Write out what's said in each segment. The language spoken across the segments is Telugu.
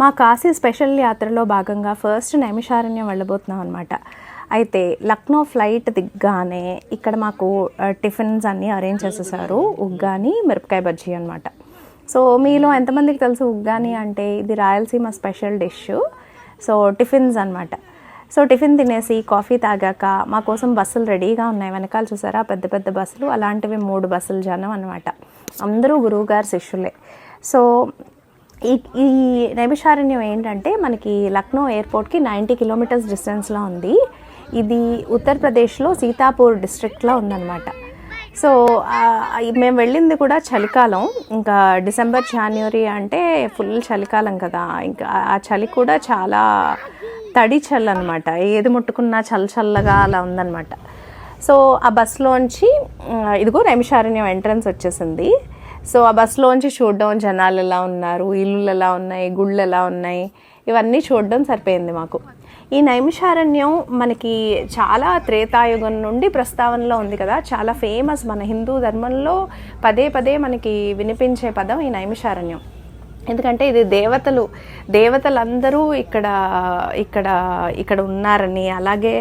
మా కాశీ స్పెషల్ యాత్రలో భాగంగా ఫస్ట్ నైమిషారణ్యం వెళ్ళబోతున్నాం అనమాట అయితే లక్నో ఫ్లైట్ దిగ్గానే ఇక్కడ మాకు టిఫిన్స్ అన్నీ అరేంజ్ చేసేసారు. ఉగ్గాని మిరపకాయ బజ్జీ అనమాట సో మీలో ఎంతమందికి తెలుసు ఉగ్గాని అంటే ఇది Rayalaseema special dish. So tiffins అనమాట సో టిఫిన్ తినేసి కాఫీ తాగాక మా కోసం బస్సులు రెడీగా ఉన్నాయి. వెనకాల చూసారా? పెద్ద పెద్ద బస్సులు. అలాంటివి మూడు బస్సులు జనం అనమాట అందరూ గురువుగారు శిష్యులే. సో ఈ ఈ నైమిషారణ్యం ఏంటంటే మనకి లక్నో ఎయిర్పోర్ట్కి నైంటీ కిలోమీటర్స్ డిస్టెన్స్లో ఉంది. ఇది ఉత్తరప్రదేశ్లో సీతాపూర్ డిస్ట్రిక్ట్లో ఉందన్నమాట. సో మేము వెళ్ళింది కూడా చలికాలం. ఇంకా డిసెంబర్ జనవరి అంటే ఫుల్ చలికాలం కదా. ఇంకా ఆ చలి కూడా చాలా తడి చల్లు అనమాట ఏది ముట్టుకున్నా చల్ల చల్లగా అలా ఉందన్నమాట. సో ఆ బస్సులోంచి ఇదిగో నైమిషారణ్యం ఎంట్రన్స్ వచ్చేసింది. సో ఆ బస్సులోంచి చూడడం జనాలు ఎలా ఉన్నారు ఇల్లులు ఎలా ఉన్నాయి గుళ్ళు ఎలా ఉన్నాయి ఇవన్నీ చూడడం సరిపోయింది మాకు. ఈ నైమిషారణ్యం మనకి చాలా త్రేతాయుగం నుండి ప్రస్తావనలో ఉంది కదా. చాలా ఫేమస్ మన హిందూ ధర్మంలో పదే పదే మనకి వినిపించే పదం ఈ నైమిషారణ్యం. ఎందుకంటే ఇది దేవతలు దేవతలందరూ ఇక్కడ ఇక్కడ ఇక్కడ ఉన్నారని. అలాగే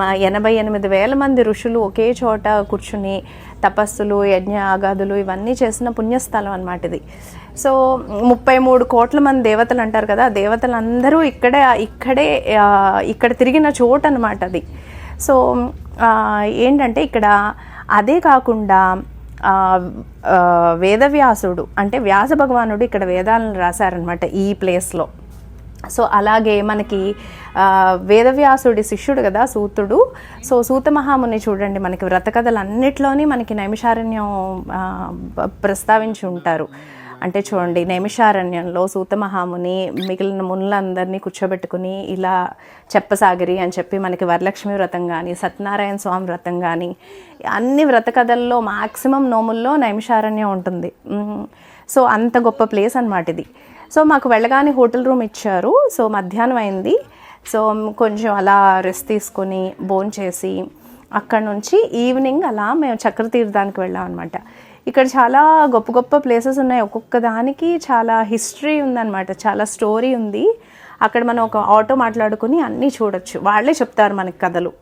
మా ఎనభై ఎనిమిది వేల మంది ఋషులు ఒకే చోట కూర్చుని తపస్సులు యజ్ఞ ఆగాదులు ఇవన్నీ చేసిన పుణ్యస్థలం అన్నమాట ఇది. సో ముప్పై మూడు కోట్ల మంది దేవతలు అంటారు కదా దేవతలందరూ ఇక్కడే ఇక్కడే ఇక్కడ తిరిగిన చోటు అనమాట అది. సో ఏంటంటే ఇక్కడ అదే కాకుండా వేదవ్యాసుడు అంటే వ్యాస భగవానుడు ఇక్కడ వేదాలను రాశారనమాట ఈ ప్లేస్లో. సో అలాగే మనకి వేదవ్యాసుడి శిష్యుడు కదా సూతుడు. సో సూత మహాముని చూడండి మనకి వ్రతకథలన్నిట్లోని మనకి నైమిషారణ్యం ప్రస్తావించి ఉంటారు. అంటే చూడండి నైమిషారణ్యంలో సూత మహాముని మిగిలిన మునులందరినీ కూర్చోబెట్టుకుని ఇలా చెప్పసాగిరి అని చెప్పి మనకి వరలక్ష్మి వ్రతం కానీ సత్యనారాయణ స్వామి వ్రతం కానీ అన్ని వ్రత కథల్లో మాక్సిమం నోముల్లో నైమిషారణ్యం ఉంటుంది. సో అంత గొప్ప ప్లేస్ అనమాట ఇది. సో మాకు వెళ్ళగానే హోటల్ రూమ్ ఇచ్చారు. సో మధ్యాహ్నం అయింది. సో కొంచెం అలా రెస్ట్ తీసుకొని భోంచేసి అక్కడ నుంచి ఈవినింగ్ అలా మేము చక్రతీర్థానికి వెళ్ళాం అనమాట ఇక్కడ చాలా గొప్ప గొప్ప ప్లేసెస్ ఉన్నాయి. ఒక్కొక్క దానికి చాలా హిస్టరీ ఉందన్నమాట. చాలా స్టోరీ ఉంది. అక్కడ మనం ఒక ఆటో మాట్లాడుకుని అన్నీ చూడొచ్చు. వాళ్ళే చెప్తారు మనకి కథలు.